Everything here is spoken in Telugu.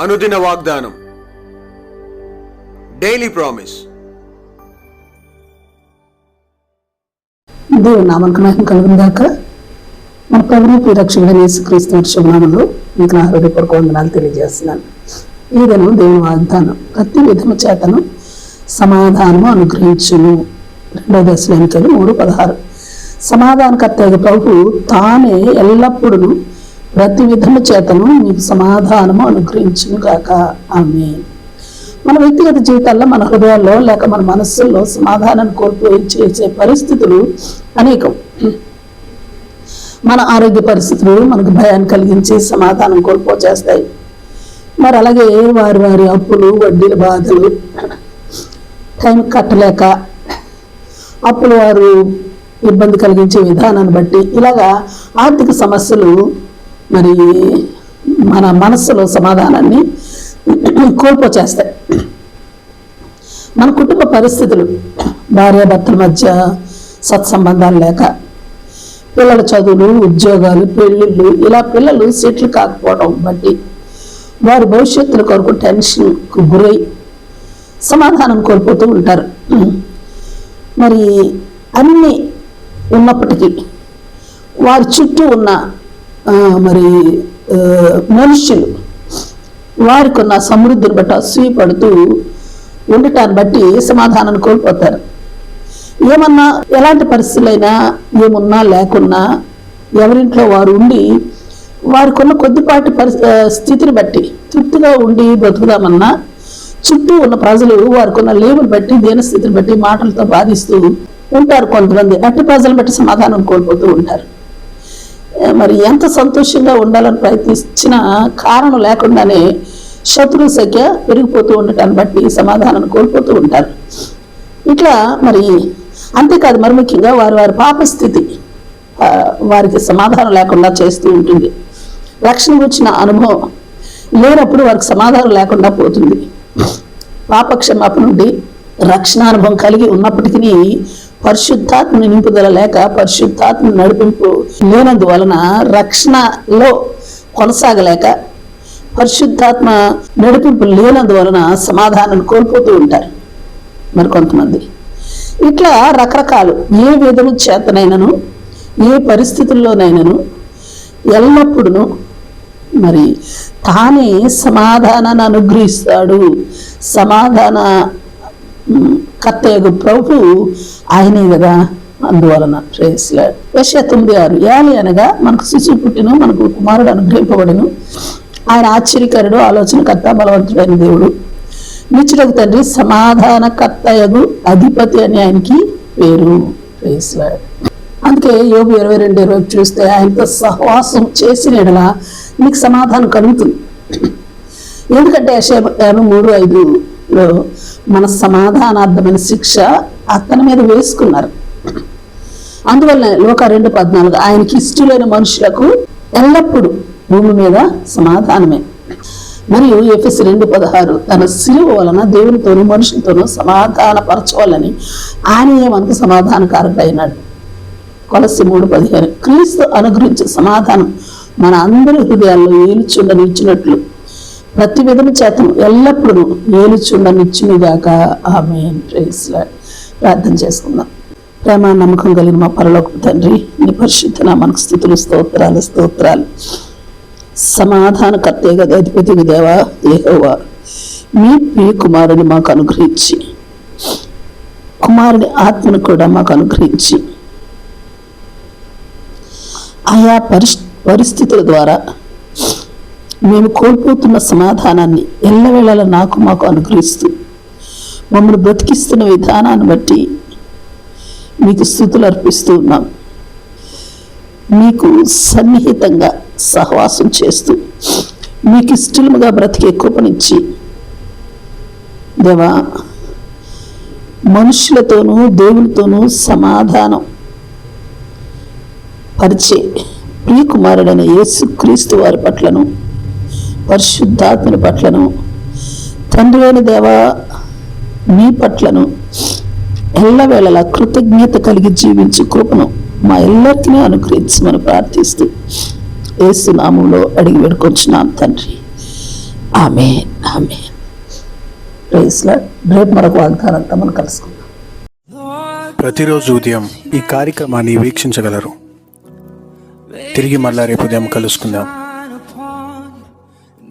అనుదిన వాగ్దానం. డైలీ ప్రామిస్ దేవుని నామకు మహిమ కలుగును గాక మన ప్రభుని ప్రియరక్షకుడైన యేసుక్రీస్తు శుభనామంలో మీకు నా హృదయపూర్వక వందనాలు తెలియజేస్తున్నాను. ఈదను దేవుని వాగ్దానం. ప్రతి విధము చేతను సమాధానము అనుగ్రహించును. రెండో దశలోనికలు మూడు పదహారు. సమాధానకర్త ప్రభు తానే ఎల్లప్పుడూ ప్రతి విధము చేతను మీకు సమాధానము అనుగ్రహించును గాక ఆమె మన వ్యక్తిగత జీవితాల్లో మన హృదయాల్లో లేక మన మనస్సుల్లో సమాధానాన్ని కోల్పోయి చేసే పరిస్థితులు అనేకం. మన ఆరోగ్య పరిస్థితులు మనకు భయాన్ని కలిగించి సమాధానం కోల్పో చేస్తాయి మరి అలాగే వారి వారి అప్పులు వడ్డీల బాధలు టైం కట్టలేక అప్పులు వారు ఇబ్బంది కలిగించే విధానాన్ని బట్టి ఇలాగా ఆర్థిక సమస్యలు మరి మన మనస్సులో సమాధానాన్ని కోల్పోచేస్తాయి. మన కుటుంబ పరిస్థితులు భార్యాభర్తల మధ్య సత్సంబంధాలు లేక పిల్లల చదువులు ఉద్యోగాలు పెళ్ళిళ్ళు ఇలా పిల్లలు సెటిల్ కాకపోవడం బట్టి వారి భవిష్యత్తుల కొరకు టెన్షన్కు గురై సమాధానం కోల్పోతూ ఉంటారు. మరి అన్నీ ఉన్నప్పటికీ వారి చుట్టూ ఉన్న మరి మనుష్యులు వారికి ఉన్న సమృద్ధిని బట్టి అసూయపడుతూ ఉండటాన్ని బట్టి సమాధానాన్ని కోల్పోతారు. ఏమన్నా ఎలాంటి పరిస్థితులైనా ఏమున్నా లేకున్నా ఎవరింట్లో వారు ఉండి వారికి ఉన్న కొద్దిపాటి పరి స్థితిని బట్టి తృప్తిగా ఉండి బ్రతుకుదామన్నా చుట్టూ ఉన్న ప్రజలు వారికి ఉన్న లేవుని బట్టి దీనస్థితిని బట్టి మాటలతో బాధిస్తూ ఉంటారు కొంతమంది. అట్టి ప్రజలను బట్టి సమాధానం కోల్పోతూ ఉంటారు. మరి ఎంత సంతోషంగా ఉండాలని ప్రయత్నించిన కారణం లేకుండానే శత్రు సంఖ్య పెరిగిపోతూ ఉండటాన్ని బట్టి సమాధానం కోల్పోతూ ఉంటారు. ఇట్లా మరి అంతేకాదు మరి ముఖ్యంగా వారి వారి పాపస్థితి వారికి సమాధానం లేకుండా చేస్తూ ఉంటుంది. రక్షణ వచ్చిన అనుభవం లేనప్పుడు వారికి సమాధానం లేకుండా పోతుంది. పాపక్షమాపణ నుండి రక్షణ అనుభవం కలిగి ఉన్నప్పటికీ పరిశుద్ధాత్మ నింపుదల లేక పరిశుద్ధాత్మ నడిపింపు లేనందువలన రక్షణలో కొనసాగలేక పరిశుద్ధాత్మ నడిపింపు లేనందువలన సమాధానాన్ని కోల్పోతూ ఉంటారు మరి కొంతమంది ఇట్లా రకరకాలు ఏ విధము చేతనైనను ఏ పరిస్థితుల్లోనైనాను ఎల్లప్పుడూ మరి తానే సమాధానాన్ని అనుగ్రహిస్తాడు. సమాధాన ఉమ్, ప్రభు ఆయనే కదా అందువలన. ప్రేస్లాడు యశ తొమ్మిది ఆరు. ఏలి అనగా మనకు శిశువు పుట్టిను మనకు కుమారుడు అనుగ్రహింపబడును. ఆయన ఆశ్చర్యకరుడు ఆలోచనకర్త బలవంతుడైన దేవుడు. నిచ్చుడకు తండ్రి సమాధాన కర్తయగు అధిపతి అని ఆయనకి పేరు. ప్రేస్లాడు అందుకే యోగు ఇరవై రెండు ఇరవై చూస్తే ఆయనతో సహవాసం చేసిన ఎడలా నీకు సమాధానం కలుగుతుంది. ఎందుకంటే యాభై మూడు ఐదులో మన సమాధానార్థమైన శిక్ష అతని మీద వేసుకున్నారు. అందువల్ల లోక రెండు పద్నాలుగు ఆయనకి ఇష్టలైన మనుషులకు ఎల్లప్పుడూ భూమి మీద సమాధానమే. మరియు ఎఫ్ఎస్ రెండు పదహారు తన సిలువ వలన దేవునితోనూ మనుషులతోనూ సమాధానపరచవాలని ఆయనే మనకు సమాధానకారకుడైనాడు. కొలసి మూడు పదిహేను క్రీస్తు అనుగ్రహించే సమాధానం మన అందరి హృదయాల్లో ఏలుచుండనిచ్చినట్లు ప్రతి విధము చేతం. ఎల్లప్పుడూ ఏలుచుండనిచ్చునుగాక ఆమె ప్రార్థన చేసుకుందాం. ప్రేమ నమ్మకం కలిగిన మా పరలోక తండ్రి నీ పరిశుద్ధ మనకు స్థితులు స్తోత్రాలు స్తోత్రాలు. సమాధాన కర్తేగా అధిపతికి దేవా ఏహోవా మీ ప్రియ కుమారుని మాకు అనుగ్రహించి కుమారుని ఆత్మను కూడా మాకు అనుగ్రహించి ఆయా పరిస్ పరిస్థితుల ద్వారా మేము కోల్పోతున్న సమాధానాన్ని ఎల్లవేళలా నాకు మాకు అనుగ్రహిస్తూ మమ్మల్ని బ్రతికిస్తున్న విధానాన్ని బట్టి మీకు స్థుతులు అర్పిస్తూ ఉన్నాం. మీకు సన్నిహితంగా సహవాసం చేస్తూ మీకు ఇష్టలుగా బ్రతికే కృపనిచ్చి దేవా మనుషులతోనూ దేవునితోనూ సమాధానం పరిచే ప్రియకుమారుడైన యేసు క్రీస్తు వారి పట్లను పరిశుద్ధాత్మని పట్లను తండ్రి అయిన దేవా మీ పట్లను ఎల్లవేళలా కృతజ్ఞత కలిగి జీవించు కృపను మా ఎల్లరికీ అనుగ్రహించమని ప్రార్థిస్తూ ఏసునామంలో అడిగి వేడుకొచ్చున్నాం తండ్రి. ఆమె ఆమె ప్రైస్లో రేపు మరొక వాగ్దానంతో మనం కలుసుకుందాం. ప్రతిరోజు ఉదయం ఈ కార్యక్రమాన్ని వీక్షించగలరు. తిరిగి మళ్ళా రేపు ఉదయం కలుసుకుందాం.